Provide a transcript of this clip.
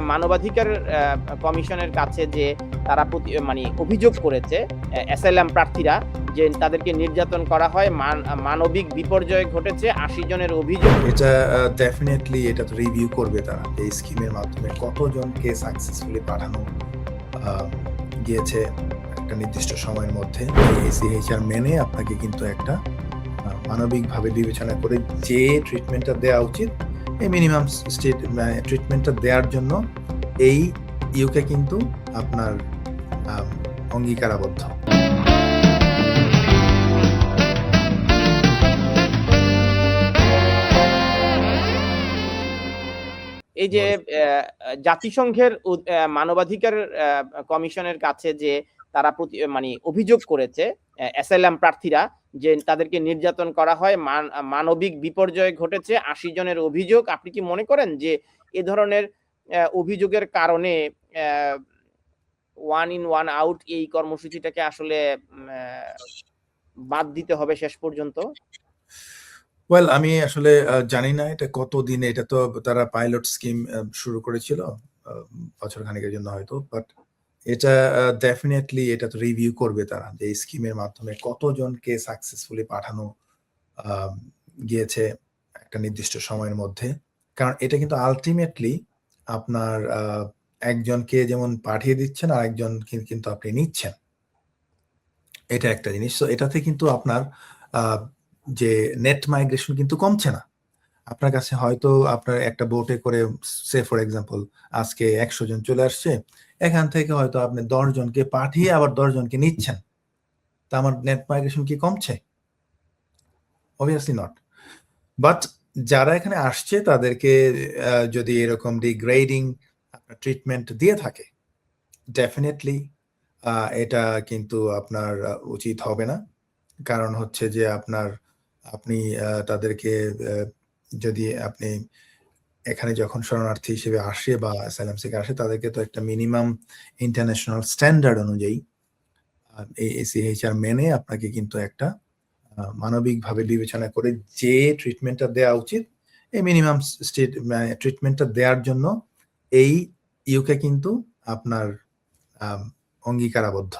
মানবাধিকার কমিশনের কাছে যে তারা প্রতি- মানে অভিযোগ করেছে অ্যাসাইলাম প্রার্থীরা যে তাদেরকে নির্যাতন করা হয়, মান- মানবিক বিপর্যয় ঘটেছে, আশি জনের অভিযোগ এটা ডেফিনেটলি এটা তো রিভিউ করবে তারা, এই স্কিমের মাধ্যমে কতজনকে সাকসেসফুলি পাঠানো গিয়েছে একটা নির্দিষ্ট সময়ের মধ্যে এসিএইচআর মেনে আপনাকে কিন্তু একটা মানবিকভাবে বিবেচনা করে যে ট্রিটমেন্টটা দেওয়া উচিত এই মিনিমাম স্টেট ট্রিটমেন্টটা দেওয়ার জন্য এই ইউকে কিন্তু আপনার অঙ্গীকারাবদ্ধ। এই যে জাতিসংঘের মানবাধিকার কমিশনের কাছে যে তারা মানে অভিযোগ করেছে অ্যাসাইলাম প্রার্থীরা যে তাদেরকে নির্যাতন করা হয়, মান- মানবিক বিপর্যয় ঘটেছে, আশি জনের অভিযোগ। আপনি কি মনে করেন যে এ ধরনের অভিযোগের কারণে ওয়ান ইন ওয়ান আউট এই কর্মসূচিটাকে আসলে বাদ দিতে হবে শেষ পর্যন্ত? ওয়েল আমি আসলে জানি না এটা কত দিনে এটা তো তারা পাইলট স্কিম শুরু করেছিল বছর খানিকের জন্য হয়তো বাট এটা ডেফিনেটলি এটা তো রিভিউ করবে তারা যে স্কিমের মাধ্যমে কতজনকে সাকসেসফুলি পাঠানো গিয়েছে একটা নির্দিষ্ট সময়ের মধ্যে। কারণ এটা কিন্তু আলটিমেটলি আপনার একজনকে যেমন পাঠিয়ে দিচ্ছেন আর একজন কিন্তু আপনি নিচ্ছেন। এটা একটা জিনিস। তো এটাতে কিন্তু আপনার যে নেট মাইগ্রেশন কিন্তু কমছে না। আপনার কাছে হয়তো আপনার একটা বোটে করে সে ফর এক্সাম্পল আজকে একশো জন চলে আসছে, এখান থেকে হয়তো আপনি জনকে পাঠিয়ে আবার জনকে নিচ্ছেন। তা আমার নেট মাইগ্রেশন কি কমছে? অবভিয়াসলি নট বাট যারা এখানে আসছে, তাদেরকে যদি এরকম ডিগ্রেডিং ট্রিটমেন্ট দিয়ে থাকে ডেফিনেটলি এটা কিন্তু আপনার উচিত হবে না। কারণ হচ্ছে যে আপনার, আপনি তাদেরকে যদি আপনি এখানে যখন শরণার্থী হিসেবে আসে বা অ্যাসাইলাম থেকে আসে, তাদেরকে তো একটা মিনিমাম ইন্টারন্যাশনাল স্ট্যান্ডার্ড অনুযায়ী এই এসিএইচআর মেনে আপনাকে কিন্তু একটা মানবিকভাবে বিবেচনা করে যে ট্রিটমেন্টটা দেওয়া উচিত, এই মিনিমাম স্টেট ট্রিটমেন্টটা দেওয়ার জন্য এই ইউকে কিন্তু আপনার অঙ্গীকারাবদ্ধ।